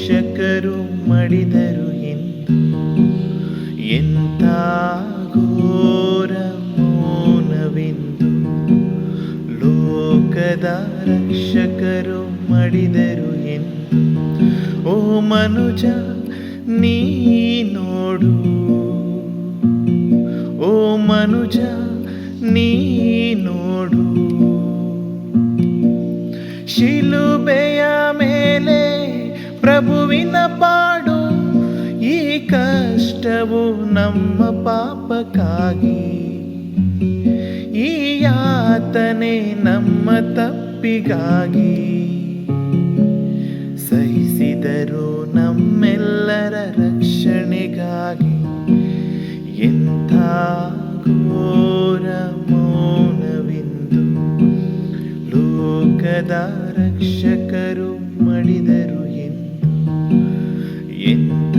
ರಕ್ಷಕರು ಮಡಿದರು ಎಂದು ಎಂಥ ರಕ್ಷಕರು ಮಡಿದರು ಎಂದು ಓ ಮನುಜ, ನೀ ನೋಡು. ಓ ಮನುಜ, ನೀ ನೋಡು. ಶಿಲುಬೆಯ ಮೇಲೆ ಪ್ರಭುವಿನ ಪಾಡು. ಈ ಕಷ್ಟವು ನಮ್ಮ ಪಾಪಕ್ಕಾಗಿ. ಈ ಯಾತನೆ ನಮ್ಮ ತಪ್ಪಿಗಾಗಿ ಸಹಿಸಿದರು ನಮ್ಮೆಲ್ಲರ ರಕ್ಷಣೆಗಾಗಿ. ಎಂಥ ಘೋರ ಮೌನವೆಂದು ಲೋಕದ ರಕ್ಷಕರು ಮಡಿದರು ಎಂದು. ಎಂಥ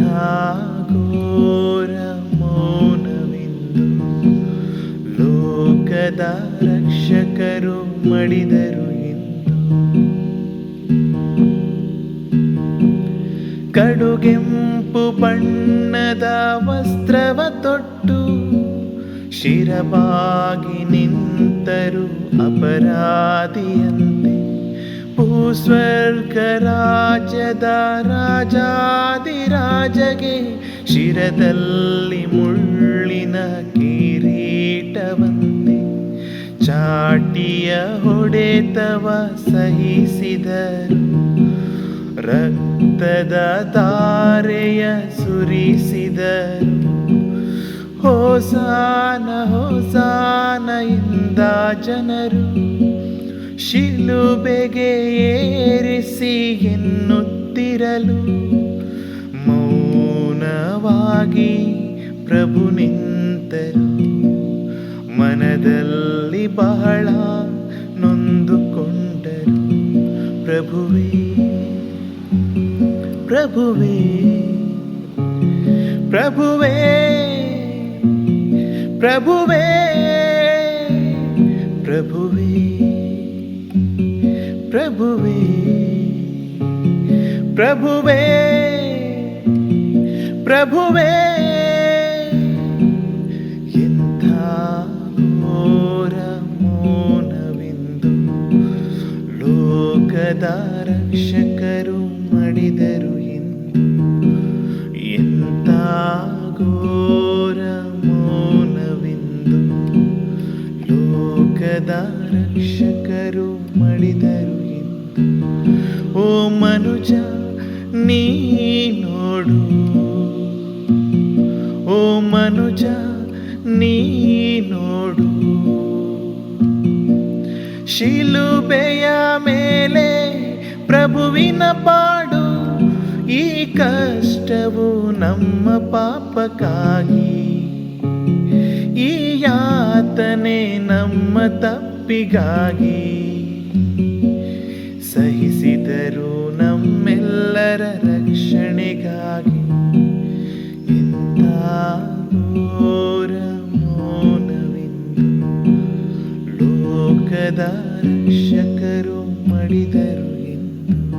ಘೋರ ಮೌನವೆಂದು ಲೋಕದ ರಕ್ಷಕರು ಮಡಿದರು ಕಡುಗೆಂಪು ಬಣ್ಣದ ವಸ್ತ್ರವ ತೊಟ್ಟು ಶಿರಬಾಗಿ ನಿಂತರು ಅಪರಾಧಿಯಂತೆ. ಭೂಸ್ವರ್ಗ ರಾಜಾದಿ ರಾಜಗೆ ಶಿರದಲ್ಲಿ ಮುಳ್ಳಿನ ಕಿರೀಟವಂತೆ. ಚಾಟಿಯ ಹೊಡೆತವ ಸಹಿಸಿದರು. ರಕ್ತದ ತಾರೆಯ ಸುರಿಸಿದರು ಹೋಸಾನ ಹೋಸಾನ ಇಂದ ಜನರು ಶಿಲುಬೆಗೆ ಏರಿಸಿ ಎನ್ನುತ್ತಿರಲು ಮೌನವಾಗಿ ಪ್ರಭು ನಿಂತರು. ಮನದಲ್ಲಿ ಬಹಳ ನೊಂದುಕೊಂಡರು. ಪ್ರಭುವೇ ప్రభువే ప్రభువే ప్రభువే ప్రభువే ప్రభువే ప్రభువే ప్రభువే. ಲೋಕದ ರಕ್ಷಕರು ಮಡಿದರು ಎಂದು. ಓ ಮನುಜ, ನೀ ನೋಡು. ಓ ಮನುಜ, ನೀ ನೋಡು. ಶಿಲುಬೆಯ ಮೇಲೆ ಪ್ರಭುವಿನ ಪಾಡು. ಈ ಕಷ್ಟವು ನಮ್ಮ ಪಾಪಕ್ಕಾಗಿ. ಈ ಯಾತನೆ ನಮ್ಮ ತಪ್ಪಿಗಾಗಿ ಸಹಿಸಿದರು ನಮ್ಮೆಲ್ಲರ ರಕ್ಷಣೆಗಾಗಿ. ಎಂಥ ಘೋರ ಮೌನವೆಂದು ಲೋಕದ ರಕ್ಷಕರು ಮಡಿದರು ಎಂದು